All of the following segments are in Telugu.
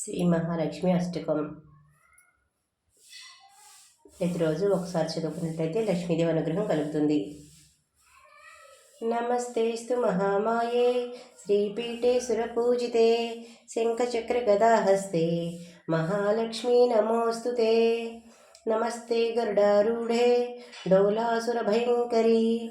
శ్రీ మహాలక్ష్మి అష్టకం. ప్రతిరోజు ఒకసారి చదువుకున్నట్టయితే లక్ష్మీదేవి అనుగ్రహం కలుగుతుంది. నమస్తేస్తు మహామాయే శ్రీపీఠే సురపూజితే శంఖచక్ర గదాహస్తే మహాలక్ష్మీ నమోస్తుతే. నమస్తే గరుడారూఢే డౌలాసురభయంకరీ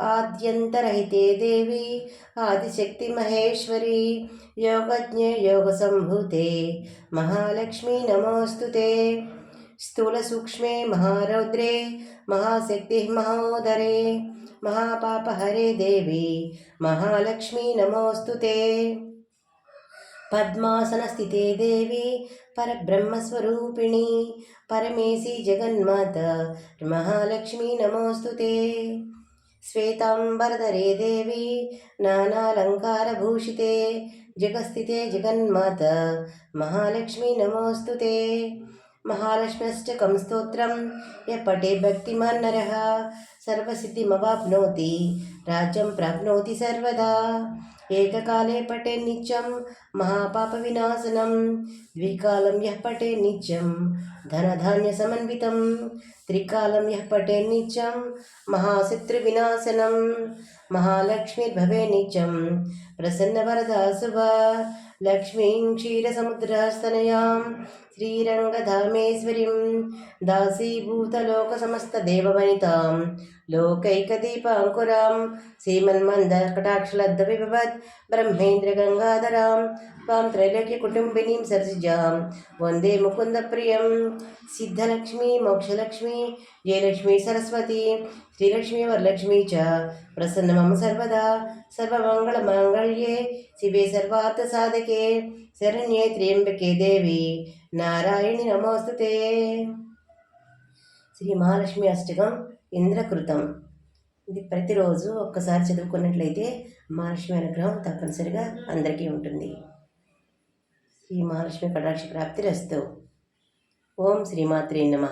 ఆద్యంతరహితే దేవి ఆదిశక్తి మహేశ్వరి యోగజ్ఞ యోగ సంభూతే మహాలక్ష్మి నమోస్తుతే. స్థూల సూక్ష్మే మహారౌద్రే మహాశక్తి మహోదరే మహాపాప హరే దేవి మహాలక్ష్మి నమోస్తుతే. పద్మాసన దేవి పరబ్రహ్మస్వరూపిణి పరమేశి జగన్మాత మహాలక్ష్మి నమోస్తుతే. శ్వేతాంబరధరే దేవి నానాలంకారభూషితే జగస్థితే జగన్మాత మహాలక్ష్మి నమోస్తు మహాలక్ష్మ్యష్టకం స్తోత్రం య పటే భక్తిమాన్ सर्वसिद्धिमवाप्नोति राज्यं प्राप्नोति सर्वदा एककाले पठे नित्यं महापापविनाशनं द्विकालं यः पठे नित्यं धनधान्यसमन्वितं त्रिकालं यः पठे नित्यं महाशत्रुविनाशनं महालक्ष्मीर्भवे नित्यं प्रसन्नवरदा शुभा लक्ष्मीं क्षीरसमुद्रस्तनयां श्रीरङ्गधामेश्वरीं दासीभूतलोकसमस्तदेववनितां लोकैकदीपाङ्कुरां सीमन्मन्दकटाक्षलब्धविभवत् ब्रह्मेन्द्रगङ्गाधरां त्वां त्रैलोक्यकुटुम्बिनीं सरसिजां वन्दे मुकुन्दप्रियं सिद्धलक्ष्मी मोक्षलक्ष्मी जयलक्ष्मी सरस्वती श्रीलक्ष्मी वरलक्ष्मी च प्रसन्नमम सर्वदा सर्वमङ्गलमाङ्गल्ये शिवे सर्वार्थसाधके शरण्ये त्र्यम्बके देवी नारायणि नमोऽस्तु ते శ్రీ మహాలక్ష్మి అష్టకం ఇంద్రకృతం. ఇది ప్రతిరోజు ఒక్కసారి చదువుకున్నట్లయితే మహాలక్ష్మి అనుగ్రహం తప్పనిసరిగా అందరికీ ఉంటుంది. శ్రీ మహాలక్ష్మి కటాక్ష ప్రాప్తి రస్తు. ఓం శ్రీమాత్రే నమ.